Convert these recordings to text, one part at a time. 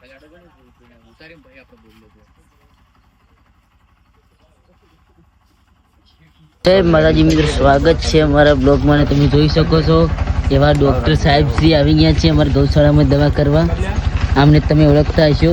ઉતારીને પછી આપણે બોલીએ જય માતાજી મિત્રો સ્વાગત છે અમારા બ્લોગમાં તમે જોઈ શકો છો એવા ડોક્ટર સાહેબ શ્રી આવી ગયા છે અમારા ગૌશાળામાં દવા કરવા. આમને તમે ઓળખતા હશો.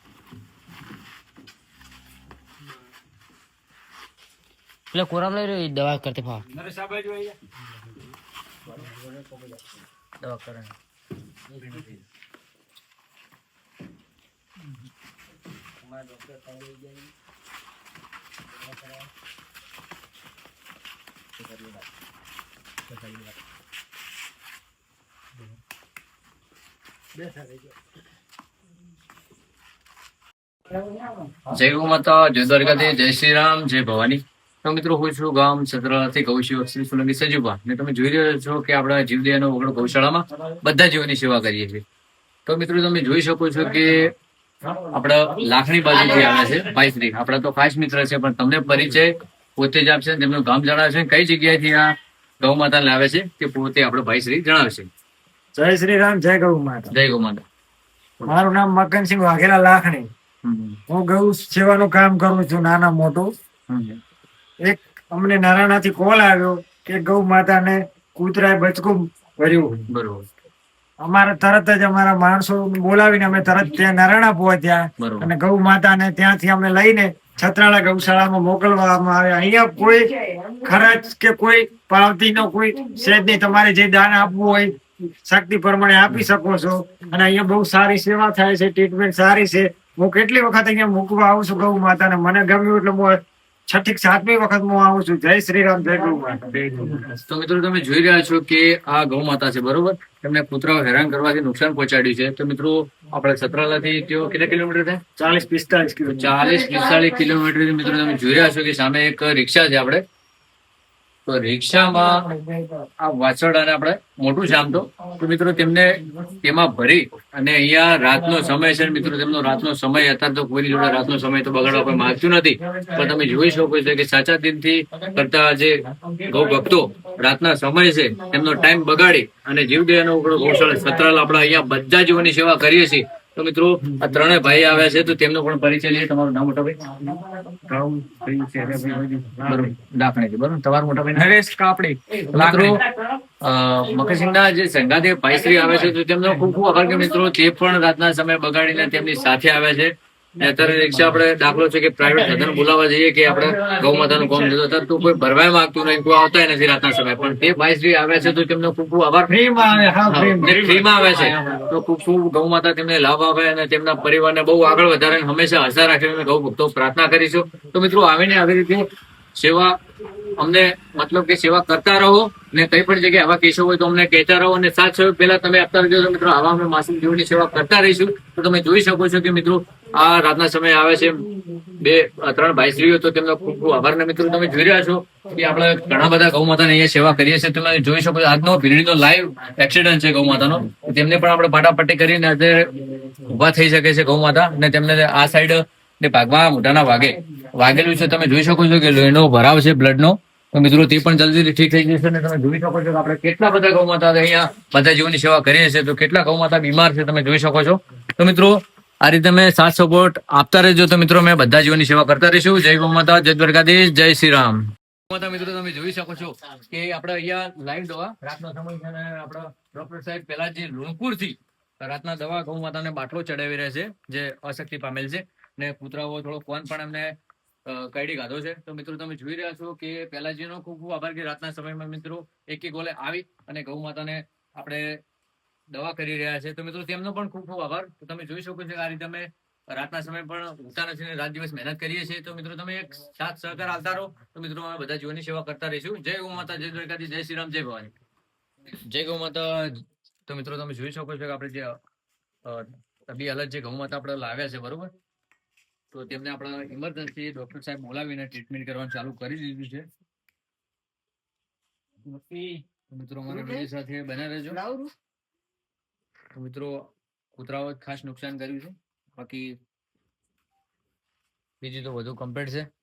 પેલા કોરામ લઈ રહ્યો દવા કરતે ફાવ દવા કરે જય ગૌ માતા જય દ્વારકાથી જય શ્રી રામ જય ભવાની. મિત્રો હું છું ગામ સદરાથી ગૌશિવ શ્રી સોલંકી સજુબા ને તમે જોઈ રહ્યા છો કે આપણા જીવદયાનો વગડો ગૌશાળામાં બધા જીવોની સેવા કરીએ છીએ. તો મિત્રો તમે જોઈ શકો છો કે આપણા લાખણી બાજુથી આવે છે ભાઈશ્રી. આપણા તો ખાસ મિત્ર છે પણ તમને પરિચય પોતે જ આપશે તેમનું ગામ જણાવશે કઈ જગ્યાએથી આ ગૌ માતા લાવે છે તે પોતે આપણે ભાઈશ્રી જણાવશે. જય શ્રી રામ જય ગૌ માતા. જય ગૌ માતા. મારું નામ મકનસિંહ વાઘેલા લાખણી. હું ગૌ સેવાનું કામ કરું છું નાના મોટું. એક અમને નારાયણાથી કોલ આવ્યો કે ગૌ માતાને કૂતરાએ બચકું ભર્યું. બરોબર. અમારે તરત જ અમારા માણસો બોલાવીને અમે તરત ત્યાં નારાયણા પહોંચ્યા અને ગૌ માતાને ત્યાંથી અમે લઈને છત્રાળા ગૌશાળામાં મોકલવામાં આવ્યા. અહીંયા કોઈ ખર્ચ કે કોઈ પાવતીનો કોઈ સેજ નહીં. તમારે જે દાન આપવું હોય શક્તિ પ્રમાણે આપી શકો છો. અને અહીંયા બહુ સારી સેવા થાય છે ટ્રીટમેન્ટ સારી છે. હું કેટલી વખત અહીંયા મૂકવા આવું છું ગૌ માતાને? મને ગમ્યું એટલે હું છઠ્ઠી સાતમી વખત હું આવું છું. જય શ્રી રામ જય ગૌ તો મિત્રો તમે જોઈ રહ્યા છો કે આ ગૌ માતા છે બરોબર? એમને કૂતરાઓ હેરાન કરવાથી નુકસાન પહોંચાડ્યું છે. તો મિત્રો આપણે સતરાલાથી તેઓ કેટલા કિલોમીટર થાય ચાલીસ પિસ્તાલીસ ચાલીસ પિસ્તાલીસ કિલોમીટર મિત્રો તમે જોઈ રહ્યા છો કે સામે એક રિક્ષા છે આપણે. તો રિક્ષામાં આ વાછરડાને આપણે મોટું જામતો તો. મિત્રો તેમને તેમાં ભરી અને અહીંયા રાતનો સમય છે મિત્રો, તેમનો રાતનો સમય અત્યારે તો કોઈની જોડે રાતનો સમય તો બગાડવા કોઈ માંગતું નથી. પણ તમે જોઈ શકો છો કે સાચા દિનથી કરતા જે ગૌ ભક્તો રાતના સમય છે, તેમનો ટાઈમ બગાડી અને જીવદયાનો ઉકળો કૌશળ સતરાલ આપણે અહીંયા બધા જીવોની સેવા કરીએ છીએ. તો મિત્રો આ ત્રણે ભાઈ આવ્યા છે તો તેમનો પણ પરિચય લઈએ. તમારું નામ મોટા ભાઈ બરોબર. તમારું મોટા ભાઈ નરેશ કાપડી. મિત્રો મકરસિંહના જે સંગાતે ભાઈશ્રી આવે છે તો તેમનો ખૂબ ખૂબ આભાર કે મિત્રો તે પણ રાતના સમય બગાડીને તેમની સાથે આવે છે. અત્યારે રિક્ષા આપણે દાખલો છે કે પ્રાઇવેટ સાધન બોલાવવા જઈએ કે આપણે ગૌ માતાનું કોમ જતો અત્યારે તો કોઈ ભરવાય માંગતું નહીં કોઈ આવતા નથી રાતના સમય. પણ તે ભાઈશ્રી આવે છે તો તેમનો ખૂબ ખૂબ આભાર. ફ્રીમાં આવે આવે છે. તો ખૂબ ખૂબ ગૌ માતા તેમને લાભ આપે અને તેમના પરિવારને બહુ આગળ વધારે હંમેશા આશા રાખીને ગૌ ભક્તો પ્રાર્થના કરીશું. તો મિત્રો આવીને આવી રીતે સેવા અમને મતલબ કે સેવા કરતા રહો ને કઈ પણ જગ્યાએ આવા કેસો હોય તો અમને કહેતા રહો અને સાત સહયોગ પહેલા તમે આપતા રહેજો. મિત્રો આવા અમે માસૂમ જીવની સેવા કરતા રહીશું. તો તમે જોઈ શકો છો કે મિત્રો આ રાતના સમયે આવે છે બે ત્રણ ભાઈશ્રીઓ તો તેમનો ખૂબ ખૂબ આભાર. ને મિત્રો, તમે જોઈ રહ્યા છો કે આપણે ઘણા બધા ગૌ માતાની અહીંયા સેવા કરીએ છીએ. તમે જોઈ શકો આજનો ભીડીનો લાઈવ એક્સિડન્ટ છે ગૌ માતાનો તેમને પણ આપણે પાટાપટ્ટી કરીને આજે ઊભા થઈ શકે છે ગૌ માતા અને તેમને આ સાઈડ ને ભાગમાં મોઢાના વાગે. વાગેલું છે. તમે જોઈ શકો છો કે લોહીનો ભરાવ છે બ્લડનો તો મિત્રો, તે પણ જલ્દીથી ઠીક થઈ જશે. અને તમે જોઈ શકો છો કે આપણે કેટલા બધા ગૌ માતા અહીંયા બધા જીવની સેવા કરીએ છીએ. તો કેટલા ગૌ માતા બીમાર છે, તમે જોઈ શકો છો. તો મિત્રો આ રીતે અમે સાથ સપોર્ટ આપતા રહેજો તો મિત્રો, અમે બધા જીવોની સેવા કરતા રહીશું. જય ગૌ માતા, જય દ્વારકાધીશ, જય શ્રી રામ. માતા, મિત્રો, તમે જોઈ શકો છો કે આપણે અહીંયા લાઈવ દવા, રાતનો સમય છે અને આપણા ડોક્ટર સાહેબ પહેલા જે લુણપુરથી રાતના દવા ગૌ માતાને બાટલો ચડાવી રહ્યા છે, જે અશક્તિ પામેલ છે. ને કૂતરાઓ થોડો કોન પણ એમને કાઢી કાઢો છે. તો મિત્રો, તમે જોઈ રહ્યા છો કે પહેલાજીનો ખૂબ ખૂબ આભાર કે રાતના સમયમાં મિત્રો, એક એક ગોલે આવી અને ગૌ માતાને આપણે દવા કરી રહ્યા છે. તો મિત્રો તેમનો પણ ખૂબ ખૂબ આભાર. તો તમે જોઈ શકો છો કે આ રીતે અમે રાતના સમય પણ ઊંઘતા નથી ને રાત દિવસ મહેનત કરીએ છીએ. તો મિત્રો તમે એક સાથ સહકાર આવતા રહો. તો મિત્રો અમે બધા જીવનની સેવા કરતા રહીશું. જય ગૌ માતા જય દ્વારકાધી જય શ્રી રામ જય ભવાની. જય ગૌ માતા. તો મિત્રો તમે જોઈ શકો છો કે આપણે જે અ, તબી અલગ જે ગૌ માતા આપણે લાવ્યા છે બરોબર? તો તેમને આપણે ઇમરજન્સી ડોક્ટર સાહેબ બોલાવીને ટ્રીટમેન્ટ કરવાનું ચાલુ કરી દીધું છે. મિત્રો મને સાથે બના રહેજો. મિત્રો કૂતરાઓએ ખાસ નુકસાન કર્યું છે. બાકી બીજું તો વધુ કમ્પ્લીટ છે.